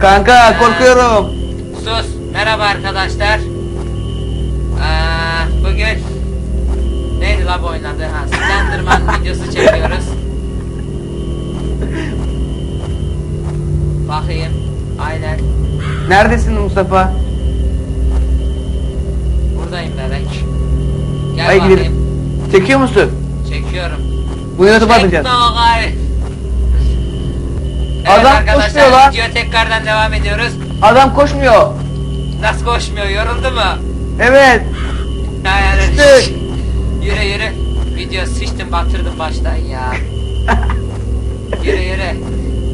Kanka korkuyorum. Sus. Merhaba arkadaşlar. Ee, bugün neydi la bu oyunun adı? Ha, Slenderman videosu çekiyoruz. Bakayım. Aynen. Neredesin Mustafa? Buradayım bebek. Gel Ay bakayım. gidelim. Çekiyor musun? Çekiyorum. Bunu YouTube'a atacağız. Çekme o gari. Evet Adam arkadaşlar koşuyor lan. video tekrardan devam ediyoruz. Adam koşmuyor. Nasıl koşmuyor yoruldu mu? Evet. Yani, Sıçtık. yürü yürü. Video sıçtım batırdım baştan ya. yürü yürü.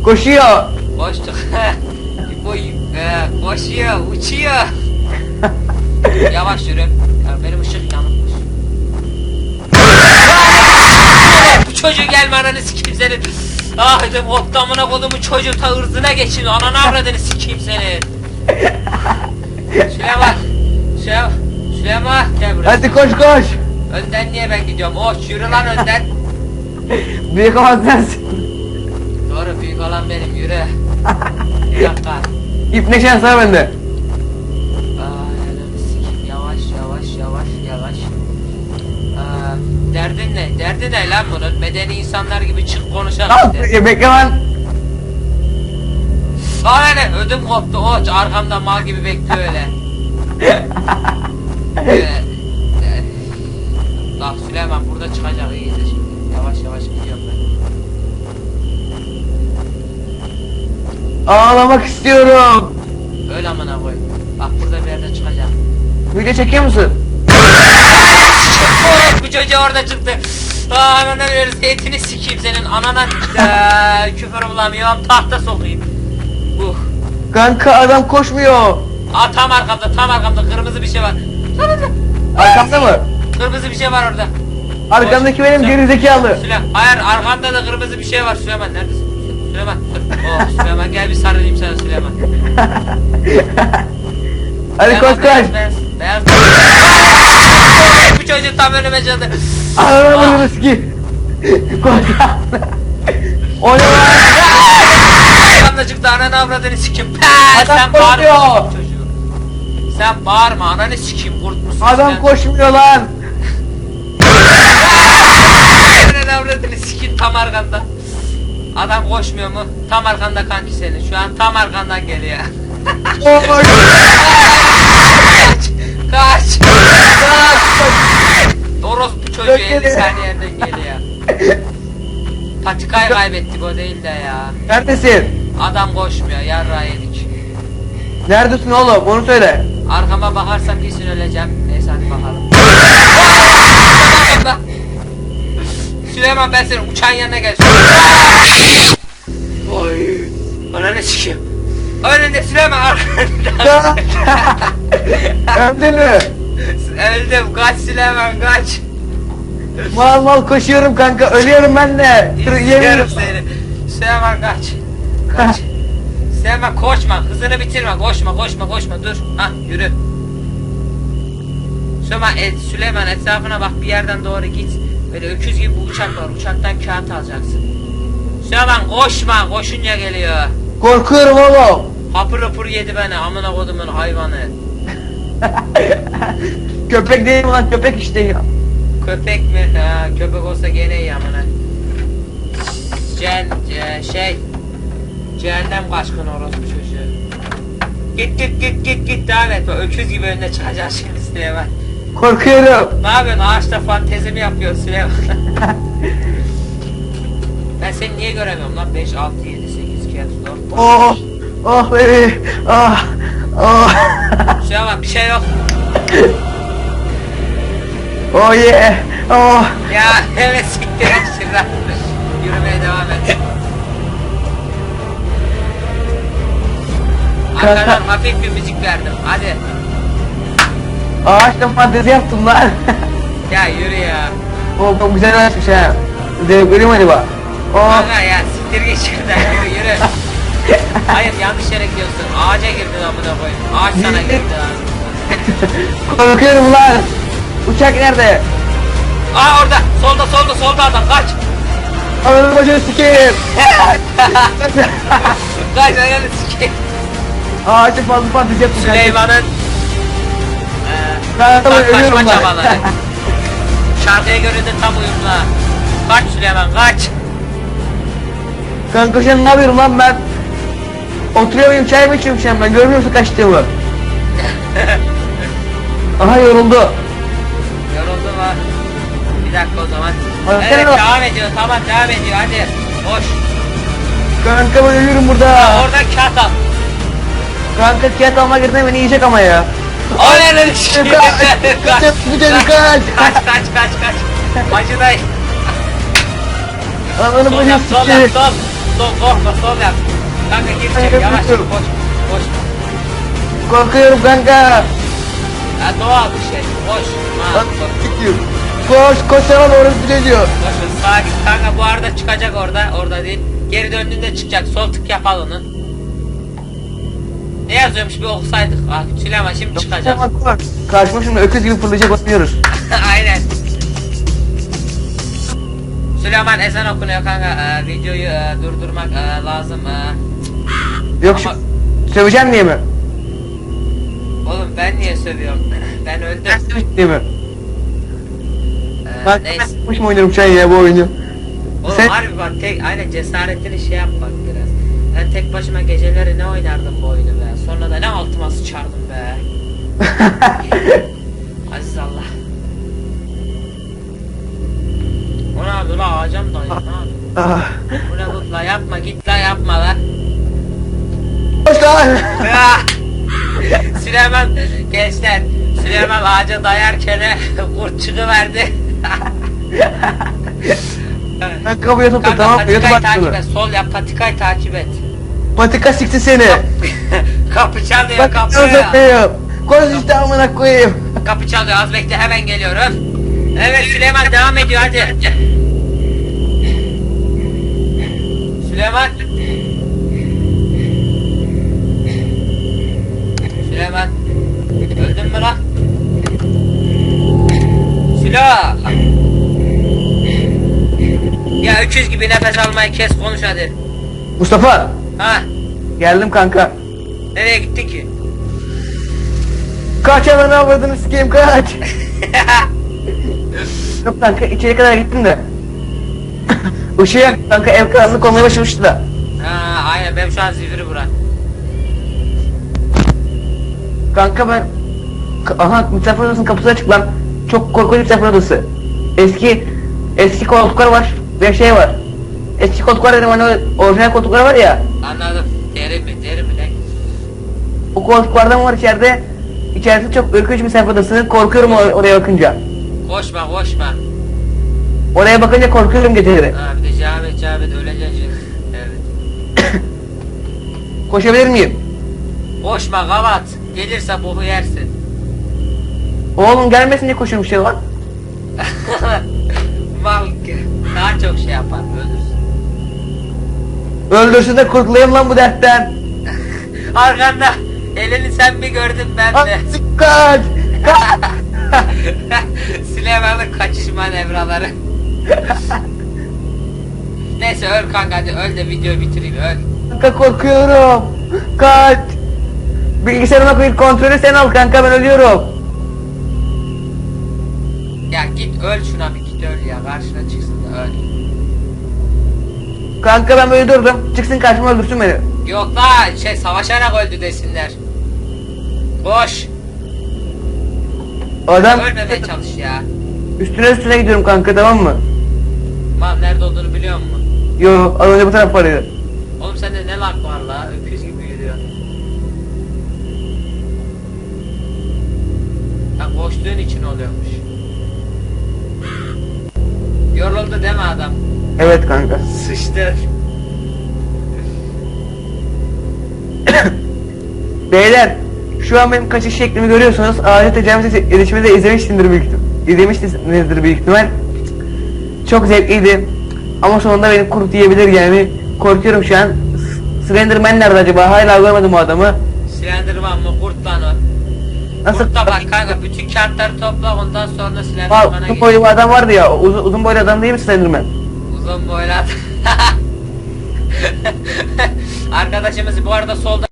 Koşuyor. Koştuk. Bu e, koşuyor, uçuyor. Yavaş yürü. Ya benim ışık yanıkmış. Çocuğu gelme ananı sikeyim senin. Ah dedim ottamına kodumu çocuğu ta ırzına geçin. Ananı avradını sikeyim senin. Süleyman. Süleyman. Süleyman gel buraya. Hadi koş koş. Önden niye ben gidiyorum? Oh yürü lan önden. Büyük olan sensin. Doğru büyük olan benim yürü. Bir dakika. İp ne şans var bende. Ananı sikeyim. Yavaş yavaş yavaş yavaş. Aa, derdin ne? Derdi ne lan bunun? Medeni insanlar gibi çık konuşalım Al işte. ya bekle lan. Sana ne? Ödüm koptu. O arkamda mal gibi bekliyor öyle. Ee, e, Bak Süleyman burada çıkacak iyice şimdi. Yavaş yavaş gidiyorum ben. Ağlamak istiyorum. Öyle amına koy. Bak burada bir yerde çıkacak. Video çekiyor musun? Bu çocuğu orada çıktı. Aa, ananı veririz etini sikeyim senin anana eee, küfür bulamıyorum tahta sokayım. Uh. Kanka adam koşmuyor. Aa, tam arkamda tam arkamda kırmızı bir şey var. Arkamda mı? Kırmızı bir şey var orada. Arkamdaki benim gerizekalı. Süleyman. Hayır arkamda da kırmızı bir şey var Süleyman neredesin? Süleyman. Oh Süleyman gel bir sarılayım sana Süleyman. Hadi koş koş. Beyaz. bu çocuğu tam önüme çaldı. Ananı sikeyim. Koş. O ne lan? Arkamda çıktı ananı avradını sikim. Sen bağırma çocuğu. Sen bağırma ananı sikim kurt musun Adam sen? koşmuyor lan. Ananı avradını sikim tam arkanda. Adam koşmuyor mu? Tam arkanda kanki senin. Şu an tam arkandan geliyor. Koş. 50 geri. saniyeden geliyor. Patikayı kaybettik o değil de ya. Neredesin? Adam koşmuyor yarrağı yedik. Neredesin oğlum? Onu söyle. Arkama bakarsam kesin öleceğim. Neyse hadi bakalım. Süleyman ben senin uçağın yanına gel. Oy. Ananı sikeyim. Önünde Süleyman arkanda. Öldün mü? Öldüm kaç Süleyman kaç. Mal mal koşuyorum kanka. Ölüyorum ben de. Yemin seni. Süleyman kaç. Kaç. Süleyman koşma hızını bitirme koşma koşma koşma dur. Ha yürü. Süleyman, et, Süleyman etrafına bak bir yerden doğru git. Böyle öküz gibi bir uçak var uçaktan kağıt alacaksın. Süleyman koşma koşunca geliyor. Korkuyorum oğlum. Hapır hapır yedi beni amına kodumun hayvanı. Köpek değil lan? Köpek işte ya. Köpek mi? Ha, köpek olsa gene iyi amına. Cen, ce- şey, cehennem kaçkın orospu çocuğu. Git git git git git devam et. Öküz gibi önüne çıkacak şimdi Süleyman. Korkuyorum. Ne yapıyorsun? Ağaçta fantezi mi yapıyorsun Süleyman? ben seni niye göremiyorum lan? 5, 6, 7, 8 kez 4. Oh. Oh baby. Ah. Oh. Süleyman bir şey yok. Oh yeah. Oh. Ya evet siktir et şuradan. Yürümeye devam et. Arkadan hafif bir müzik verdim. Hadi. Ağaçta fantezi yaptım lan. Ya yürü ya. oh çok güzel açmış ha. Zevk vereyim hadi bak. Oh. Kanka ya siktir git şuradan yürü yürü. Hayır yanlış yere gidiyorsun. Ağaca girdin amına koyayım. Ağaç sana girdi abi. Korkuyorum lan. Uçak nerede? Aa orada. Solda solda solda adam kaç. Ananı başını sikeyim. Kaç ayağını sikeyim. Ağacı fazla patlayacak. Süleyman'ın eee Ben tamam ölüyorum ben. Şarkıya göre de tam uyumlu ha. Kaç Süleyman kaç. Kanka sen ne yapıyorum lan ben? Oturuyorum çay mı içiyorum şu an ben görmüyor musun kaçtığımı? Aha yoruldu. Yoruldu mu? Bir dakika o zaman. Hadi evet sen devam ediyor tamam devam ediyor hadi. Boş. Kanka ben ölüyorum burada. orada kağıt al. Kanka kağıt almak yerine beni yiyecek ama ya. Ay ne Kaç, kaç, bu çocuk kaç. Kaç kaç kaç kaç. Acıday. Ananı Sol bacı yap sol yap sol. Sol korkma sol yap. Kanka gir içeri yavaş boş. Boş. Korkuyorum kanka. Ha doğal bir şey. Ha, Lan, boş. gidiyor. Koş koş sana doğru gidiyor. Boş. Sağa git kanka bu arada çıkacak orada. Orada değil. Geri döndüğünde çıkacak. Sol tık yap al onu. Ne yazıyormuş bir okusaydık. Ah Süleyman şimdi çıkacak. Tamam, koş. Karşıma şimdi öküz gibi fırlayacak bakmıyoruz. Aynen. Süleyman ezan okunuyor kanka. Ee, videoyu e, durdurmak e, lazım. e. Yok şu Ama- söveceğim diye mi? Ben niye sövüyorum? ben öldüm. Söveceğim diye mi? Ee, Ben neyse. ben kuş mu oynarım şu an ya bu oyunu? Oğlum Sen- harbi bak tek aynen cesaretini şey yap bak biraz. Ben tek başıma geceleri ne oynardım bu oyunu be. Sonra da ne altıma sıçardım be. Aziz Allah. O ne yapıyor la ağaca mı dayıyor ne yapıyor? Ah. Bu ne la yapma git la yapma la. Lan. Süleyman gençler Süleyman ağaca dayarken kurt çıkıverdi. Ben kapıya tuttum tamam mı? patikayı Yatıp takip et. Sol yap patikayı takip et. Patika sikti seni. kapı çalıyor Bak kapı. uzatmayayım. Koş işte amına koyayım. Kapı çalıyor az bekle hemen geliyorum. Evet Süleyman devam ediyor hadi. Süleyman. Öküz gibi nefes almayı kes konuş hadi. Mustafa. Ha Geldim kanka. nereye gitti ki? Kaç ananı avradını sikeyim kaç. Yok kanka içeri kadar gittim de. Işığı yak kanka ev karanlık olmaya başlamıştı da. ha aynen benim şu an zifiri bura. Kanka ben... Aha misafir odasının kapısı açık lan. Çok korkunç misafir odası. Eski... Eski koltuklar var ve şey var. Eski koltuklar dedim hani orijinal koltuklar var ya. Anladım. Deri mi? Deri mi ne? O koltuklardan var içeride. İçerisi çok ürkünç bir odası. Korkuyorum or- oraya bakınca. Koşma koşma. Oraya bakınca korkuyorum geceleri. Ha bir de Cavit Cavit öleceksin şimdi. Evet. Koşabilir miyim? Koşma kavat. Gelirse boku yersin. Oğlum gelmesin diye koşuyorum şey lan. Mal. Daha çok şey yapar ölürsün. Öldürsün de kurtulayım lan bu dertten. Arkanda elini sen mi gördün ben de. sik kaç. Kaç. Süleyman'ın kaçış manevraları. Neyse öl kanka hadi öl de videoyu bitireyim öl. Kanka korkuyorum. Kaç. Bilgisayarıma koyup kontrolü sen al kanka ben ölüyorum. Ya git öl şuna bir öl ya karşına çıksın da öl. Kanka ben böyle durdum. Çıksın karşıma öldürsün beni. Yok la şey savaşarak öldü desinler. Boş. Adam Ölmemeye çalış ya. üstüne üstüne gidiyorum kanka tamam mı? Mal nerede olduğunu biliyor musun? Yo az önce bu taraf vardı. Oğlum sende ne lak var la? Öküz gibi yürüyor. Ha koştuğun için oluyormuş. Yoruldu deme adam. Evet kanka. Sıçtı. Beyler şu an benim kaçış şeklimi görüyorsunuz. Adet tecavüz erişimi de izlemişsindir büyük ihtimal. İzlemişsinizdir büyük ihtimal. Çok zevkliydi. Ama sonunda beni kurt yiyebilir yani. Korkuyorum şu an. Slenderman nerede acaba? Hala görmedim o adamı. Slenderman mı kurt lan o? Nasıl? Kurt da bak kanka bütün kartları topla ondan sonra Aa, Slenderman'a uzun boylu bir adam vardı ya. Uzun, uzun boylu adam değil mi Slenderman? Uzun boylu adam. Arkadaşımız bu arada solda